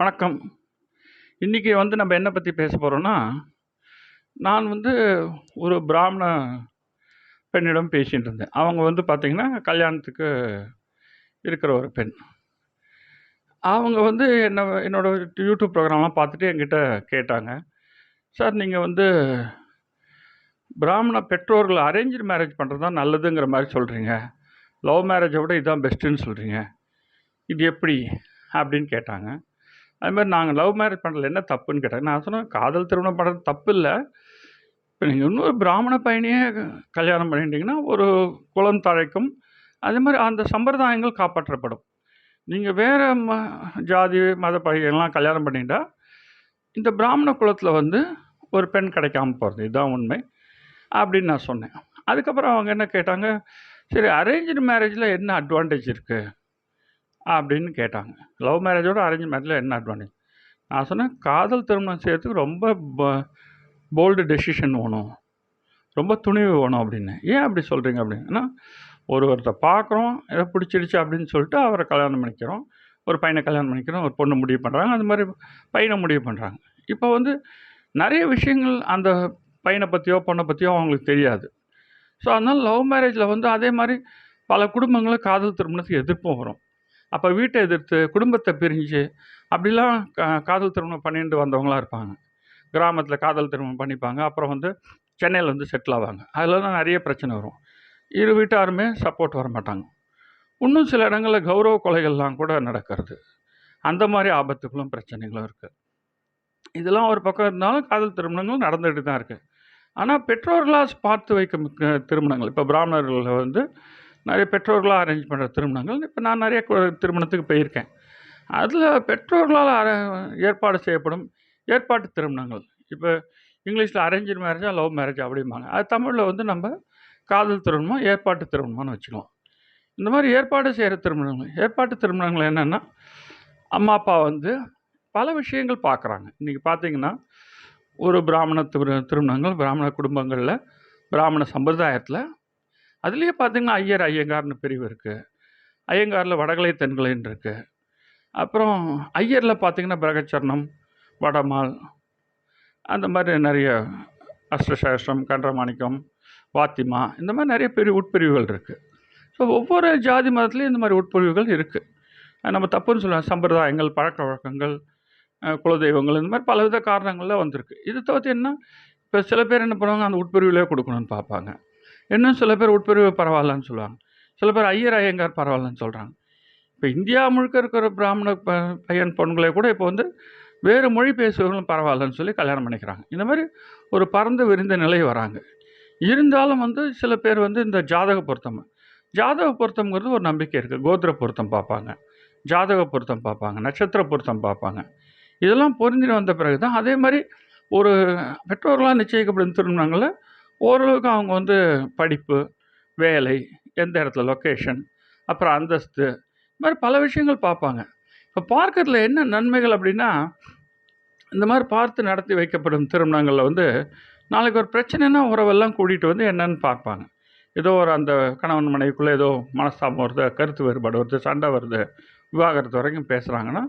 வணக்கம். இன்றைக்கி வந்து நம்ம என்ன பற்றி பேச போகிறோன்னா நான் வந்து ஒரு பிராமண பெண்ணிடம் பேசிகிட்டு இருந்தேன். அவங்க வந்து பார்த்திங்கன்னா கல்யாணத்துக்கு இருக்கிற ஒரு பெண். அவங்க வந்து என்ன என்னோடய யூடியூப் ப்ரோக்ராம்லாம் பார்த்துட்டு என்கிட்ட கேட்டாங்க. சார் நீங்கள் வந்து பிராமண பெற்றோர்கள் அரேஞ்ச் மேரேஜ் பண்ணுறது தான் நல்லதுங்கிற மாதிரி சொல்கிறீங்க லவ் மேரேஜை விட இதுதான் பெஸ்ட்டுன்னு சொல்கிறீங்க இது எப்படி? அப்படின்னு கேட்டாங்க. அது மாதிரி நாங்கள் லவ் மேரேஜ் பண்ணுறதுல என்ன தப்புன்னு கேட்டாங்க நான் சொன்னேன் காதல் திருமணம் பண்ணுறது தப்பு இல்லை. இப்போ நீங்கள் இன்னொரு பிராமண பையனையே கல்யாணம் பண்ணிட்டீங்கன்னா ஒரு குலம் தழைக்கும். அதே மாதிரி அந்த சம்பிரதாயங்கள் காப்பாற்றப்படும். நீங்கள் வேறு ம ஜாதி மத பையன்லாம் கல்யாணம் பண்ணிட்டா இந்த பிராமண குலத்தில் வந்து ஒரு பெண் கிடைக்காம போகிறது இதுதான் உண்மை அப்படின்னு நான் சொன்னேன். அதுக்கப்புறம் அவங்க என்ன கேட்டாங்க சரி அரேஞ்சு மேரேஜில் என்ன அட்வான்டேஜ் இருக்குது அப்படின்னு கேட்டாங்க. லவ் மேரேஜோட அரேஞ்ச் மேரேஜில் என்ன அட்வான்டேஜ் நான் சொன்னேன் காதல் திருமணம் செய்கிறதுக்கு ரொம்ப போல்டு டெசிஷன் வேணும். ரொம்ப துணிவு வேணும் அப்படின்னு. ஏன் அப்படி சொல்கிறீங்க அப்படின்னா? ஒரு ஒருத்தர் பார்க்குறோம் ஏதோ பிடிச்சிருச்சு அப்படின்னு சொல்லிட்டு அவரை கல்யாணம் பண்ணிக்கிறோம் ஒரு பையனை கல்யாணம் பண்ணிக்கிறோம் ஒரு பொண்ணு முடிவு பண்ணுறாங்க அது மாதிரி பையனை முடிவு பண்ணுறாங்க இப்போ வந்து நிறைய விஷயங்கள் அந்த பையனை பற்றியோ பொண்ணை பற்றியோ அவங்களுக்கு தெரியாது. ஸோ அதனால் லவ் மேரேஜில் வந்து அதே மாதிரி பல குடும்பங்களும் காதல் திருமணத்துக்கு எதிர்ப்பும் வரும். அப்போ வீட்டை எதிர்த்து குடும்பத்தை பிரிஞ்சு அப்படிலாம் கா காதல் திருமணம் பண்ணிட்டு வந்தவங்களாம் இருப்பாங்க. கிராமத்தில் காதல் திருமணம் பண்ணிப்பாங்க. அப்புறம் வந்து சென்னையில் வந்து செட்டில் ஆவாங்க. அதிலலாம் நிறைய பிரச்சனை வரும். இரு வீட்டாருமே சப்போர்ட் வர மாட்டாங்க. இன்னும் சில இடங்களில் கௌரவ கொலைகள்லாம் கூட நடக்கிறது. அந்த மாதிரி ஆபத்துகளும் பிரச்சனைகளும் இருக்குது இதெல்லாம் ஒரு பக்கம் இருந்தாலும் காதல் திருமணங்கள் நடந்துகிட்டு தான் இருக்குது ஆனால் பெற்றோர்களாக பார்த்து வைக்கும் திருமணங்கள். இப்போ பிராமணர்களில் வந்து நிறைய பெற்றோர்களாக அரேஞ்ச் பண்ணுற திருமணங்கள். இப்போ நான் நிறைய திருமணத்துக்கு போயிருக்கேன். அதில் பெற்றோர்களால் அர ஏற்பாடு செய்யப்படும் ஏற்பாட்டு திருமணங்கள். இப்போ இங்கிலீஷில் அரேஞ்சு மேரேஜா லவ் மேரேஜ் அப்படிம்பாங்க. அது தமிழில் வந்து நம்ம காதல் திருமணம் ஏற்பாட்டு திருமணம்னு வச்சுக்கலாம் இந்த மாதிரி ஏற்பாடு செய்கிற திருமணங்கள் ஏற்பாட்டு திருமணங்கள் என்னென்னா அம்மா அப்பா வந்து பல விஷயங்கள் பார்க்குறாங்க இன்றைக்கி பார்த்தீங்கன்னா ஒரு பிராமண திரு திருமணங்கள் பிராமண குடும்பங்களில் பிராமண சம்பிரதாயத்தில் அதுலேயே பார்த்தீங்கன்னா ஐயர் ஐயங்கார்னு பிரிவு இருக்குது ஐயங்காரில் வடகலை தென்கலைன்னு இருக்குது அப்புறம் ஐயரில் பார்த்தீங்கன்னா பிரகச்சரணம் வடமால் அந்த மாதிரி நிறைய அஷ்டசேஷம் கண்டமாணிக்கம் வாத்திமா இந்த மாதிரி நிறைய பெரிய உட்பிரிவுகள் இருக்குது ஸோ ஒவ்வொரு ஜாதி மதத்துலேயும் இந்த மாதிரி உட்பிரிவுகள் இருக்குது நம்ம தப்புன்னு சொல்லுவோம் சம்பிரதாயங்கள் பழக்க வழக்கங்கள் குலதெய்வங்கள் இந்த மாதிரி பலவித காரணங்களில் வந்திருக்கு. இது தவிர்த்து என்ன இப்போ சில பேர் என்ன பண்ணுவாங்க அந்த உட்பிரிவுலேயே கொடுக்கணும்னு பார்ப்பாங்க. இன்னும் சில பேர் உட்பிரிவு பரவாயில்லன்னு சொல்லுவாங்க. சில பேர் ஐயர் ஐயங்கார் பரவாயில்லன்னு சொல்கிறாங்க இப்போ இந்தியா முழுக்க இருக்கிற பிராமண ப பையன் பொண்களை கூட இப்போ வந்து வேறு மொழி பேசுபவர்களும் பரவாயில்லன்னு சொல்லி கல்யாணம் பண்ணிக்கிறாங்க. இந்த மாதிரி ஒரு பறந்து விரிந்த நிலை வராங்க. இருந்தாலும் வந்து சில பேர் வந்து இந்த ஜாதக பொருத்தம் ஜாதக பொருத்தம்ங்கிறது ஒரு நம்பிக்கை இருக்குது கோத்திர பொருத்தம் பார்ப்பாங்க. ஜாதக பொருத்தம் பார்ப்பாங்க. நட்சத்திர பொருத்தம் பார்ப்பாங்க. இதெல்லாம் பொருந்தின வந்த பிறகு தான் அதே மாதிரி ஒரு பெற்றோர்களாக நிச்சயிக்கப்படும் திருமணங்களில் ஓரளவுக்கு அவங்க வந்து படிப்பு வேலை எந்த இடத்துல லொக்கேஷன் அப்புறம் அந்தஸ்து இந்த மாதிரி பல விஷயங்கள் பார்ப்பாங்க. இப்போ பார்க்கறதுல என்ன நன்மைகள் அப்படின்னா இந்த மாதிரி பார்த்து நடத்தி வைக்கப்படும் திருமணங்களில் வந்து நாளைக்கு ஒரு பிரச்சனைனா உறவெல்லாம் கூட்டிகிட்டு வந்து என்னன்னு பார்ப்பாங்க. ஏதோ ஒரு அந்த கணவன் மனைவிக்குள்ளே ஏதோ மனஸ்தாபம் வருது கருத்து வேறுபாடு வருது சண்டை வருது விவாகரத்து வரைக்கும் பேசுகிறாங்கன்னா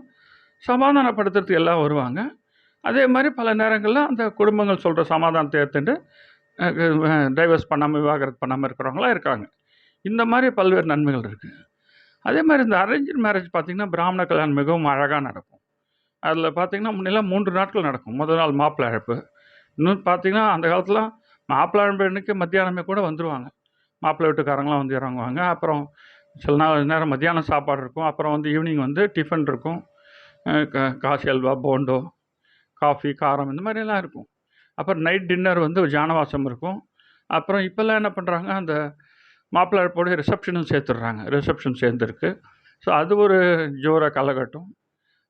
சமாதானப்படுத்துறதுக்கு எல்லாம் வருவாங்க. அதே மாதிரி பல நேரங்களில் அந்த குடும்பங்கள் சொல்கிற சமாதானத்தை ஏற்றுண்டு டைவர்ஸ் பண்ணாமல் விவாகரத்து பண்ணாமல் இருக்கிறவங்களாம் இருக்காங்க. இந்த மாதிரி பல்வேறு நன்மைகள் இருக்குது அதே மாதிரி இந்த அரேஞ்ச் மேரேஜ் பார்த்திங்கன்னா பிராமண கல்யாணம் மிகவும் அழகாக நடக்கும். அதில் பார்த்திங்கன்னா முன்னெல்லாம் மூன்று நாட்கள் நடக்கும். முதல் நாள் மாப்பிள்ளை அழைப்பு. இன்னும் பார்த்திங்கன்னா அந்த காலத்தில் மாப்பிள்ளை அழைப்பு மத்தியானமே கூட வந்துடுவாங்க மாப்பிள்ளை வீட்டுக்காரங்களாம் வந்து இறங்குவாங்க. அப்புறம் சில நாள் நேரம் மத்தியானம் சாப்பாடு இருக்கும். அப்புறம் வந்து ஈவினிங் வந்து டிஃபன் இருக்கும். காசி அல்வா போண்டோ காஃபி காரம் இந்த மாதிரிலாம் இருக்கும். அப்புறம் நைட் டின்னர் வந்து ஜானவாசம் இருக்கும். அப்புறம் இப்போல்லாம் என்ன பண்ணுறாங்க அந்த மாப்பிள்ளை போட ரிசப்ஷனும் சேர்த்துடுறாங்க. ரிசப்ஷன் சேர்ந்துருக்கு. ஸோ அது ஒரு ஜோர காலகட்டம்.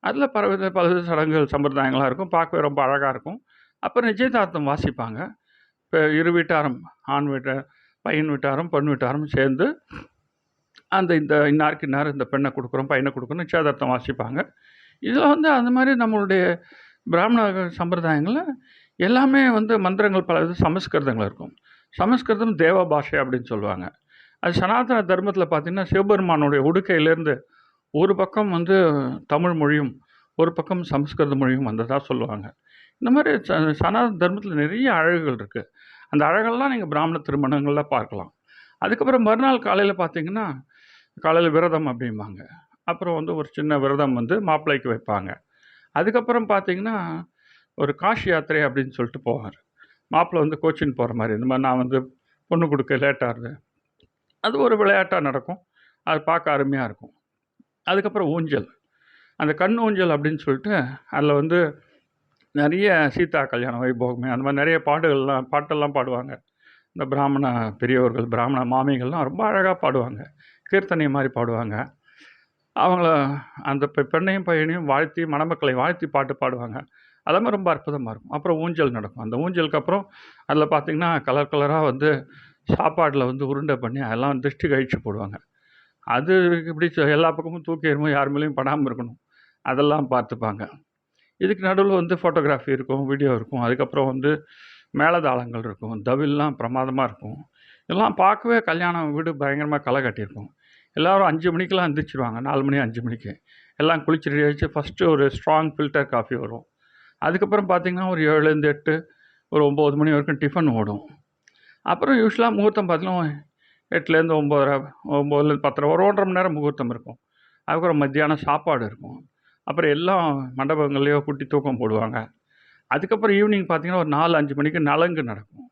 அதில் பலவித பலவித சடங்குகள் சம்பிரதாயங்களாக இருக்கும். பார்க்கவே ரொம்ப அழகாக இருக்கும். அப்புறம் நிச்சயதார்த்தம் வாசிப்பாங்க. இப்போ இரு வீட்டாரும் ஆண் வீட்டார் பையன் வீட்டாரும் பெண் வீட்டாரும் சேர்ந்து அந்த இந்த இன்னாருக்கு இன்னார் இந்த பெண்ணை கொடுக்குறோம் பையனை கொடுக்குறோம் நிச்சயதார்த்தம் வாசிப்பாங்க. இதில் வந்து அந்த மாதிரி நம்மளுடைய பிராமண சம்பிரதாயங்களில் எல்லாமே வந்து மந்திரங்கள் பல இது சமஸ்கிருதங்கள் இருக்கும். சமஸ்கிருதம் தேவ பாஷை அப்படின்னு சொல்லுவாங்க. அது சனாதன தர்மத்தில் பார்த்திங்கன்னா சிவபெருமானுடைய உடுக்கையிலேருந்து ஒரு பக்கம் வந்து தமிழ் மொழியும் ஒரு பக்கம் சமஸ்கிருத மொழியும் வந்ததாக சொல்லுவாங்க. இந்த மாதிரி ச சனாதன தர்மத்தில் நிறைய அழகுகள் இருக்குது அந்த அழகெல்லாம் நீங்கள் பிராமண திருமணங்களில் பார்க்கலாம். அதுக்கப்புறம் மறுநாள் காலையில் பார்த்தீங்கன்னா காலையில் விரதம் அப்படிம்பாங்க. அப்புறம் வந்து ஒரு சின்ன விரதம் வந்து மாப்பிள்ளைக்கு வைப்பாங்க. அதுக்கப்புறம் பார்த்தீங்கன்னா ஒரு காஷி யாத்திரை அப்படின்னு சொல்லிட்டு போவார். மாப்பிள்ளை வந்து கோச்சின் போகிற மாதிரி. இந்த மாதிரி நான் வந்து பொண்ணு கொடுக்க லேட்டாகுது அது ஒரு விளையாட்டாக நடக்கும். அது பார்க்க அருமையாக இருக்கும். அதுக்கப்புறம் ஊஞ்சல். அந்த கண் ஊஞ்சல் அப்படின்னு சொல்லிட்டு அதில் வந்து நிறைய சீதா கல்யாண வைபோகமே அந்த மாதிரி நிறைய பாடுகள்லாம் பாட்டெல்லாம் பாடுவாங்க. இந்த பிராமண பெரியவர்கள் பிராமண மாமிகள்லாம் ரொம்ப அழகாக பாடுவாங்க. கீர்த்தனை மாதிரி பாடுவாங்க. அவங்கள அந்த பெண்ணையும் பையனையும் வாழ்த்தி மணமக்களை வாழ்த்தி பாட்டு பாடுவாங்க. அதெல்லாம் ரொம்ப அற்புதமாக இருக்கும். அப்புறம் ஊஞ்சல் நடக்கும். அந்த ஊஞ்சலுக்கு அப்புறம் அதில் பார்த்தீங்கன்னா கலர் கலராக வந்து சாப்பாட்டில் வந்து உருண்டை பண்ணி அதெல்லாம் திருஷ்டி கழிச்சு போடுவாங்க. அது இப்படி எல்லா பக்கமும் தூக்கி எறிமோ யார் மேலேயும் படாமல் இருக்கணும். அதெல்லாம் பார்த்துப்பாங்க. இதுக்கு நடுவில் வந்து ஃபோட்டோகிராஃபி இருக்கும் வீடியோ இருக்கும். அதுக்கப்புறம் வந்து மேளதாளங்கள் இருக்கும். தவில்லாம் பிரமாதமாக இருக்கும். இதெல்லாம் பார்க்கவே கல்யாணம் வீடு பயங்கரமாக களை கட்டியிருக்கும். எல்லோரும் அஞ்சு மணிக்கெலாம் எந்திரிச்சிருவாங்க. நாலு மணி அஞ்சு மணிக்கு. எல்லாம் குளிச்சு ரெடி ஆகிடுச்சு ஃபஸ்ட்டு ஒரு ஸ்ட்ராங் ஃபில்டர் காஃபி வரும். அதுக்கப்புறம் பார்த்திங்கன்னா ஒரு ஏழுலேருந்து எட்டு ஒரு ஒம்பது மணி வரைக்கும் டிஃபன் ஓடும். அப்புறம் யூஸ்வலாக முகூர்த்தம் பார்த்தீங்கன்னா எட்டுலேருந்து ஒம்போதரை ஒம்பதுலேருந்து பத்தரை ஒரு ஒன்றரை மணி நேரம் முகூர்த்தம் இருக்கும். அதுக்கப்புறம் மத்தியானம் சாப்பாடு இருக்கும். அப்புறம் எல்லாம் மண்டபங்கள்லேயோ குட்டி தூக்கம் போடுவாங்க. அதுக்கப்புறம் ஈவினிங் பார்த்தீங்கன்னா ஒரு நாலு அஞ்சு மணிக்கு நலங்கு நடக்கும்.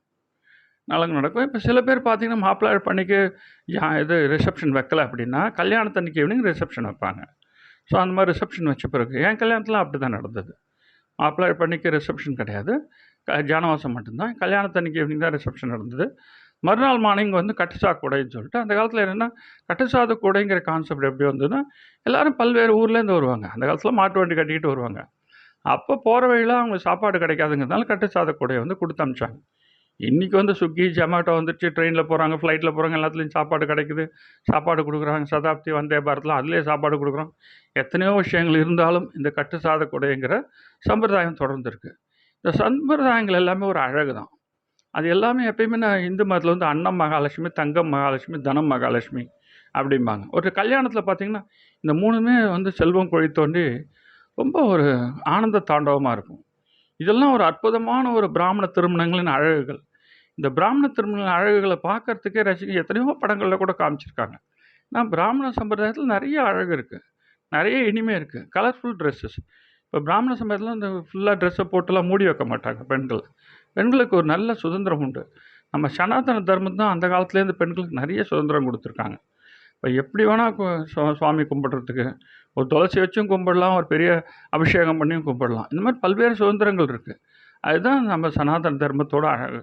நலங்கு நடக்கும். இப்போ சில பேர் பார்த்தீங்கன்னா மாப்பிள்ளை பண்ணிக்கு யா- இது ரிசப்ஷன் வைக்கல அப்படின்னா கல்யாணத்தன்னைக்கு ஈவினிங் ரிசப்ஷன் வைப்பாங்க. ஸோ அந்த மாதிரி ரிசப்ஷன் வச்ச பிறகு என் கல்யாணத்தில் அப்படி தான் நடந்தது. மாப்பிள்ளை பண்ணிக்கு ரிசப்ஷன் கிடையாது. க- ஜானவாசம் மட்டும்தான். கல்யாணத்தன்னைக்கு ஈவினிங் தான் ரிசப்ஷன் நடந்தது. மறுநாள் மார்னிங் வந்து கட்டுசா கூடைன்னு சொல்லிட்டு அந்த காலத்தில் என்னென்னா கட்டுசாத கூடைங்கிற கான்செப்ட் எப்படி வந்ததுன்னா எல்லோரும் பல்வேறு ஊர்லேருந்து வருவாங்க. அந்த காலத்தில் மாட்டு வண்டி கட்டிக்கிட்டு வருவாங்க. அப்போ போகிற வழியில் அவங்க சாப்பாடு கிடைக்காதுங்கிறதுனால கட்டுசாத கூடையை வந்து கொடுத்து அனுப்பிச்சாங்க. இன்றைக்கி வந்து ஸ்விக்கி ஜொமேட்டோ வந்துருச்சு. ட்ரெயினில் போகிறாங்க ஃப்ளைட்டில் போகிறாங்க எல்லாத்துலேயும் சாப்பாடு கிடைக்குது. சாப்பாடு கொடுக்குறாங்க. சதாப்தி வந்தே பாரத்தில் அதுலேயே சாப்பாடு கொடுக்குறோம். எத்தனையோ விஷயங்கள் இருந்தாலும் இந்த கட்டு சாத சம்பிரதாயம் தொடர்ந்துருக்கு. இந்த சம்பிரதாயங்கள் எல்லாமே ஒரு அழகு தான். அது எல்லாமே எப்பயுமே நான் இந்து மதத்தில் வந்து அன்னம் மகாலட்சுமி தங்கம் மகாலட்சுமி தனம் மகாலட்சுமி அப்படிம்பாங்க. ஒரு கல்யாணத்தில் பார்த்தீங்கன்னா இந்த மூணுமே வந்து செல்வம் கொழி தோண்டி ரொம்ப ஒரு ஆனந்த தாண்டவமாக இருக்கும். இதெல்லாம் ஒரு அற்புதமான ஒரு பிராமண திருமணங்களின் அழகுகள். இந்த பிராமண திருமண அழகுகளை பார்க்கறதுக்கே ரசிக்க எத்தனையோ படங்களில் கூட காமிச்சிருக்காங்க. நான் பிராமண சம்பிரதாயத்தில் நிறைய அழகு இருக்குது நிறைய இனிமே இருக்குது கலர்ஃபுல் ட்ரெஸ்ஸஸ் இப்போ பிராமண சம்பிரதாயத்தில் இந்த ஃபுல்லாக ட்ரெஸ்ஸை போட்டுலாம் மூடி வைக்க மாட்டாங்க பெண்கள். பெண்களுக்கு ஒரு நல்ல சுதந்திரம் உண்டு. நம்ம சனாதன தர்மம் தான் அந்த காலத்துலேருந்து பெண்களுக்கு நிறைய சுதந்திரம் கொடுத்துருக்காங்க. இப்போ எப்படி வேணால் சுவாமி கும்பிட்றதுக்கு ஒரு துளசி வச்சும் கும்பிடலாம் ஒரு பெரிய அபிஷேகம் பண்ணியும் கும்பிடலாம். இந்த மாதிரி பல்வேறு சுதந்திரங்கள் இருக்குது அதுதான் நம்ம சனாதன தர்மத்தோட அழகு.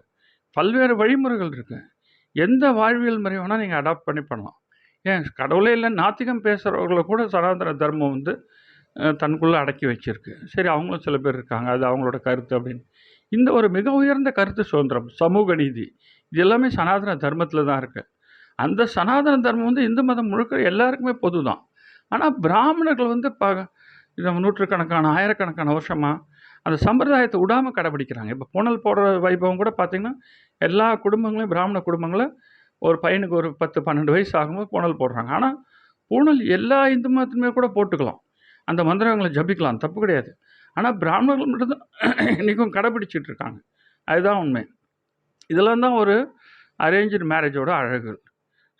பல்வேறு வழிமுறைகள் இருக்குது எந்த வாழ்வியல் முறை வேணால் நீங்கள் அடாப்ட் பண்ணி பண்ணலாம். ஏன் கடவுளே இல்லை நாத்திகம் பேசுகிறவங்கள கூட சனாதன தர்மம் வந்து தனக்குள்ளே அடக்கி வச்சிருக்கு. சரி அவங்களும் சில பேர் இருக்காங்க அது அவங்களோட கருத்து அப்படின்னு. இந்த ஒரு மிக உயர்ந்த கருத்து சுதந்திரம் சமூக நீதி இது எல்லாமே சனாதன தர்மத்தில் தான் இருக்குது அந்த சனாதன தர்மம் வந்து இந்து மதம் முழுக்க எல்லாருக்குமே பொது தான் ஆனால் பிராமணர்கள் வந்து ப நூற்றுக்கணக்கான ஆயிரக்கணக்கான வருஷமாக அந்த சம்பிரதாயத்தை விடாமல் கடைபிடிக்கிறாங்க. இப்போ புனல் போடுற வைபவம் கூட பார்த்திங்கன்னா எல்லா குடும்பங்களையும் பிராமண குடும்பங்களும் ஒரு பையனுக்கு ஒரு பத்து பன்னெண்டு வயசு ஆகும்போது பூணல் போடுறாங்க. ஆனால் பூணல் எல்லா இந்து மதத்துலையுமே கூட போட்டுக்கலாம். அந்த மந்திரங்களை ஜபிக்கலாம். தப்பு கிடையாது. ஆனால் பிராமணர்கள் மட்டும்தான் இன்றைக்கும் கடைபிடிச்சிட்டு இருக்காங்க. அதுதான் உண்மை. இதெல்லாம் தான் ஒரு அரேஞ்சு மேரேஜோட அழகுகள்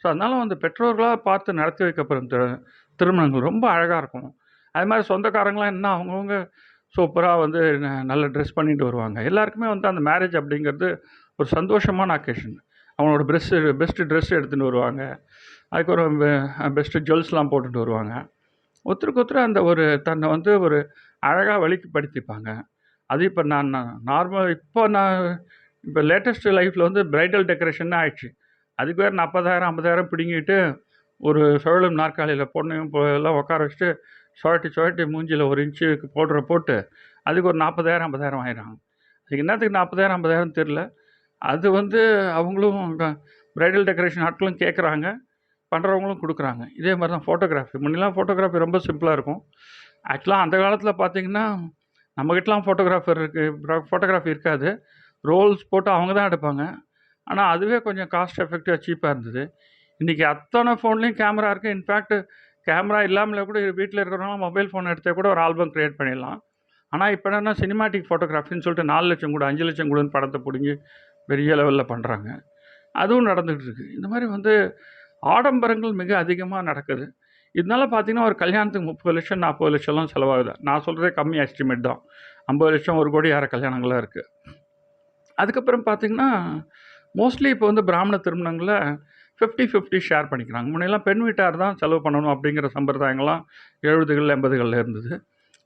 ஸோ அதனால் வந்து பெற்றோர்களாக பார்த்து நடத்தி வைக்கப்படும் திரு திருமணங்கள் ரொம்ப அழகாக இருக்கும். அது மாதிரி சொந்தக்காரங்களாம் என்ன அவங்கவுங்க சூப்பராக வந்து ந- நல்ல ட்ரெஸ் பண்ணிட்டு வருவாங்க. எல்லாருக்குமே வந்து அந்த மேரேஜ் அப்படிங்கிறது ஒரு சந்தோஷமான அக்கேஷன் அவங்களோட பெஸ்ட்டு பெஸ்ட்டு ட்ரெஸ் எடுத்துகிட்டு வருவாங்க. அதுக்கு ஒரு பெஸ்ட்டு ஜுவல்ஸ்லாம் போட்டுட்டு வருவாங்க. ஒருத்தருக்கு ஒருத்தர் அந்த ஒரு தன்னை வந்து ஒரு அழகாக வெளிப்படுத்திப்பாங்க. அது இப்போ நான் நார்மல் இப்போ நான் இப்போ லேட்டஸ்ட் லைஃப்பில் வந்து பிரைடல் டெக்கரேஷன் ஆயிடுச்சு. அதுக்கு வேறு நாற்பதாயிரம் ஐம்பதாயிரம் பிடுங்கிட்டு ஒரு சுழலும் நாற்காலியில் பொண்ணையும் எல்லாம் உட்கார வச்சுட்டு சுழட்டி சுழட்டி மூஞ்சியில் ஒரு இன்ச்சுக்கு போடுற போட்டு அதுக்கு ஒரு நாற்பதாயிரம் ஐம்பதாயிரம் ஆயிடுறாங்க. அதுக்கு என்னத்துக்கு நாற்பதாயிரம் ஐம்பதாயிரம் தெரில அது வந்து அவங்களும் ப்ரைடல் டெக்கரேஷன் ஆட்களும் கேட்குறாங்க பண்ணுறவங்களும் கொடுக்குறாங்க. இதே மாதிரி தான் ஃபோட்டோகிராஃபி முன்னெல்லாம் ஃபோட்டோகிராஃபி ரொம்ப சிம்பிளாக இருக்கும். ஆக்சுவலாக அந்த காலத்தில் பார்த்தீங்கன்னா நம்மக்கிட்டலாம் ஃபோட்டோகிராஃபர் இருக்குது ஃபோட்டோகிராஃபி இருக்காது. ரோல்ஸ் போட்டு அவங்க தான் எடுப்பாங்க. ஆனால் அதுவே கொஞ்சம் காஸ்ட் எஃபெக்டிவாக சீப்பாக இருந்தது. இன்றைக்கி அத்தனை ஃபோன்லேயும் கேமரா இருக்குது இன்ஃபேக்ட் கேமரா இல்லாமலே கூட வீட்டில் இருக்கிறவங்க மொபைல் ஃபோன் எடுத்தே கூட ஒரு ஆல்பம் க்ரியேட் பண்ணிடலாம். ஆனால் இப்போ என்னென்னா சினிமாட்டிக் ஃபோட்டோகிராஃபின்னு சொல்லிட்டு நாலு லட்சம் கூட அஞ்சு லட்சம் கூடன்னு படத்தை பிடிங்கி பெரிய லெவலில் பண்ணுறாங்க அதுவும் நடந்துகிட்டு இருக்குது இந்த மாதிரி வந்து ஆடம்பரங்கள் மிக அதிகமாக நடக்குது. இதனால பார்த்தீங்கன்னா ஒரு கல்யாணத்துக்கு முப்பது லட்சம் நாற்பது லட்சம்லாம் செலவாகுது. நான் சொல்கிறதே கம்மி எஸ்டிமேட் தான். ஐம்பது லட்சம் ஒரு கோடி யார கல்யாணங்களாக இருக்குது அதுக்கப்புறம் பார்த்தீங்கன்னா மோஸ்ட்லி இப்போ வந்து பிராமண திருமணங்களில் ஃபிஃப்டி ஃபிஃப்டி ஷேர் பண்ணிக்கிறாங்க. முன்னெல்லாம் பெண் வீட்டார் தான் செலவு பண்ணணும் அப்படிங்கிற சம்பிரதாயங்கள்லாம் எழுபதுகள் எண்பதுகளில் இருந்தது.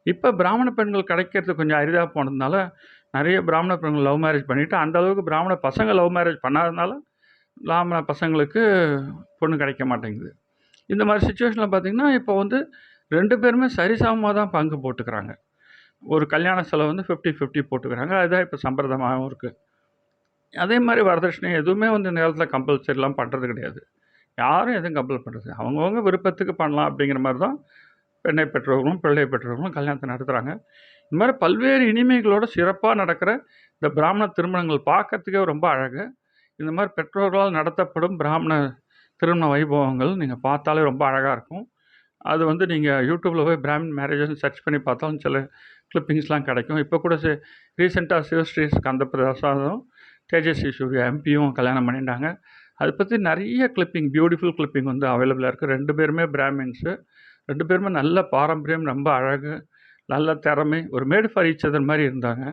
இப்போ பிராமண பெண்கள் கிடைக்கிறது கொஞ்சம் அரிதாக போனதுனால நிறைய பிராமண பெண்கள் லவ் மேரேஜ் பண்ணிவிட்டு அந்த அளவுக்கு பிராமண பசங்க லவ் மேரேஜ் பண்ணாதனால பிராமண பசங்களுக்கு பொண்ணு கிடைக்க மாட்டேங்குது. இந்த மாதிரி சுச்சுவேஷனில் பார்த்திங்கன்னா இப்போ வந்து ரெண்டு பேருமே சரிசமமாக தான் பங்கு போட்டுக்கிறாங்க. ஒரு கல்யாண செலவு வந்து ஃபிஃப்டி ஃபிஃப்டி போட்டுக்கிறாங்க. அதுதான் இப்போ சம்பிரதமாகவும் இருக்குது அதே மாதிரி வரதட்சணை எதுவுமே வந்து இந்த நேரத்தில் கம்பல்சரிலாம் பண்ணுறது கிடையாது. யாரும் எதுவும் கம்பல் பண்ணுறது அவங்கவுங்க விருப்பத்துக்கு பண்ணலாம் அப்படிங்கிற மாதிரி தான் பெண்ணை பெற்றவர்களும் பிள்ளை பெற்றவர்களும் கல்யாணத்தை நடத்துகிறாங்க இந்த மாதிரி பல்வேறு இனிமைகளோட சிறப்பாக நடக்கிற இந்த பிராமண திருமணங்கள் பார்க்கறதுக்கே ரொம்ப அழகு. இந்த மாதிரி பெற்றோர்களால் நடத்தப்படும் பிராமண திருமண வைபவங்கள் நீங்கள் பார்த்தாலே ரொம்ப அழகாக இருக்கும். அது வந்து நீங்கள் யூடியூப்பில் போய் பிராமின் மேரேஜஸ் சர்ச் பண்ணி பார்த்தாலும் சில கிளிப்பிங்ஸ்லாம் கிடைக்கும். இப்போ கூட ரீசெண்டாக சிவஸ்ரீ கந்த தேஜஸ்வி சூர்யா எம்பியும் கல்யாணம் பண்ணிட்டாங்க. அதை பற்றி நிறைய கிளிப்பிங் பியூட்டிஃபுல் கிளிப்பிங் வந்து அவைலபிளாக இருக்குது ரெண்டு பேருமே பிராமின்ஸு ரெண்டு பேருமே நல்ல பாரம்பரியம் ரொம்ப அழகு நல்ல திறமை ஒரு மேடு ஃபார் ஈச் அதர் மாதிரி இருந்தாங்க.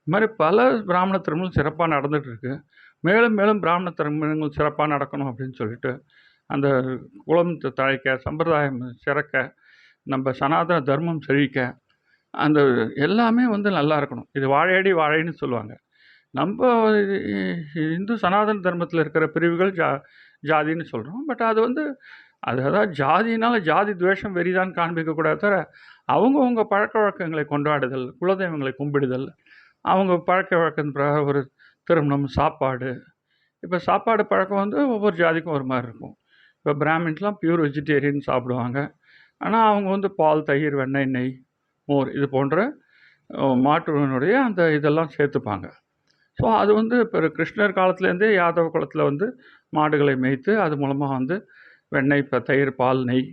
இது மாதிரி பல பிராமண திருமணம் சிறப்பாக நடந்துகிட்ருக்கு மேலும் மேலும் பிராமண திருமணங்கள் சிறப்பாக நடக்கணும் அப்படின்னு சொல்லிட்டு அந்த குளம் தழைக்க சம்பிரதாயம் சிறக்க நம்ம சனாதன தர்மம் செழிக்க அந்த எல்லாமே வந்து நல்லா இருக்கணும். இது வாழையடி வாழைன்னு சொல்லுவாங்க. நம்ம இந்து சனாதன தர்மத்தில் இருக்கிற பிரிவுகள் ஜா ஜாதின்னு சொல்கிறோம் பட் அது வந்து அது அதாவது ஜாதினால் ஜாதி துவேஷம் வெறிதான் காண்பிக்கக்கூடாது தவிர அவங்கவுங்க பழக்க வழக்கங்களை கொண்டாடுதல் குலதெய்வங்களை கும்பிடுதல் அவங்க பழக்க வழக்கம் பிரகாரம் ஒரு திருமணம் சாப்பாடு. இப்போ சாப்பாடு பழக்கம் வந்து ஒவ்வொரு ஜாதிக்கும் ஒரு மாதிரி இருக்கும். இப்போ பிராமின்ஸ்லாம் பியூர் வெஜிடேரியன் சாப்பிடுவாங்க. ஆனால் அவங்க வந்து பால் தயிர் வெண்ணெய் நெய் மோர் இது போன்ற மாட்டுடைய அந்த இதெல்லாம் சேர்த்துப்பாங்க. ஸோ அது வந்து இப்போ கிருஷ்ணர் காலத்துலேருந்தே யாதவ குலத்தில் வந்து மாடுகளை மேய்த்து அது மூலமாக வந்து வெண்ணெய் இப்போ தயிர் பால் நெய்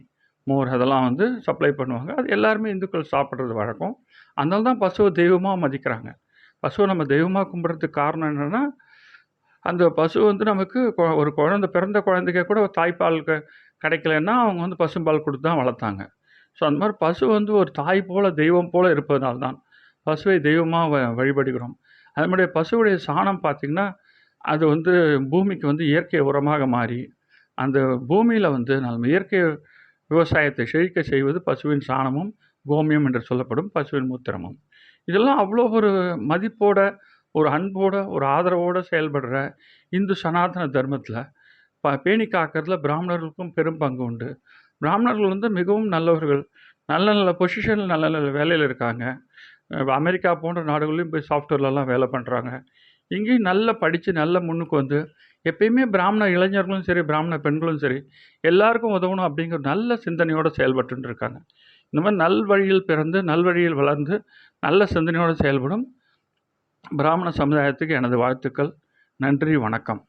மோர் அதெல்லாம் வந்து சப்ளை பண்ணுவாங்க. அது எல்லாருமே இந்துக்கள் சாப்பிட்றது வழக்கம். அதனால தான் பசுவை தெய்வமாக மதிக்கிறாங்க. பசுவை நம்ம தெய்வமாக கும்பிட்றதுக்கு காரணம் என்னென்னா அந்த பசு வந்து நமக்கு கொ- ஒரு குழந்தை பிறந்த குழந்தைக்கே கூட தாய்ப்பால் கிடைக்கலன்னா அவங்க வந்து பசும்பால் கொடுத்து தான் வளர்த்தாங்க. ஸோ அந்த மாதிரி பசு வந்து ஒரு தாய் போல் தெய்வம் போல் இருப்பதனால தான் பசுவை தெய்வமாக வ அதுமாதிரி பசுவுடைய சாணம் பார்த்திங்கன்னா அது வந்து பூமிக்கு வந்து இயற்கை உரமாக மாறி அந்த பூமியில் வந்து நம்ம இயற்கை விவசாயத்தை செழிக்க செய்வது பசுவின் சாணமும் கோமியம் என்று சொல்லப்படும் பசுவின் மூத்திரமும். இதெல்லாம் அவ்வளோ ஒரு மதிப்போட ஒரு அன்போட ஒரு ஆதரவோடு செயல்படுற இந்து சனாதன தர்மத்தில் ப பேணி காக்கிறதுல பிராமணர்களுக்கும் பெரும் பங்கு உண்டு. பிராமணர்கள் வந்து மிகவும் நல்லவர்கள். நல்ல நல்ல பொசிஷனில் நல்ல நல்ல வேலையில் இருக்காங்க. அமெரிக்கா போன்ற நாடுகள்லையும் போய் சாஃப்ட்வேர்லலாம் வேலை பண்ணுறாங்க இங்கேயும் நல்லா படித்து நல்ல முன்னுக்கு வந்து எப்பயுமே பிராமண இளைஞர்களும் சரி பிராமண பெண்களும் சரி எல்லாருக்கும் உதவணும் அப்படிங்கிற நல்ல சிந்தனையோடு செயல்பட்டுன்னு இருக்காங்க. இந்த மாதிரி நல்வழியில் பிறந்து நல்வழியில் வளர்ந்து நல்ல சிந்தனையோடு செயல்படும் பிராமண சமுதாயத்துக்கு எனது வாழ்த்துக்கள். நன்றி வணக்கம்.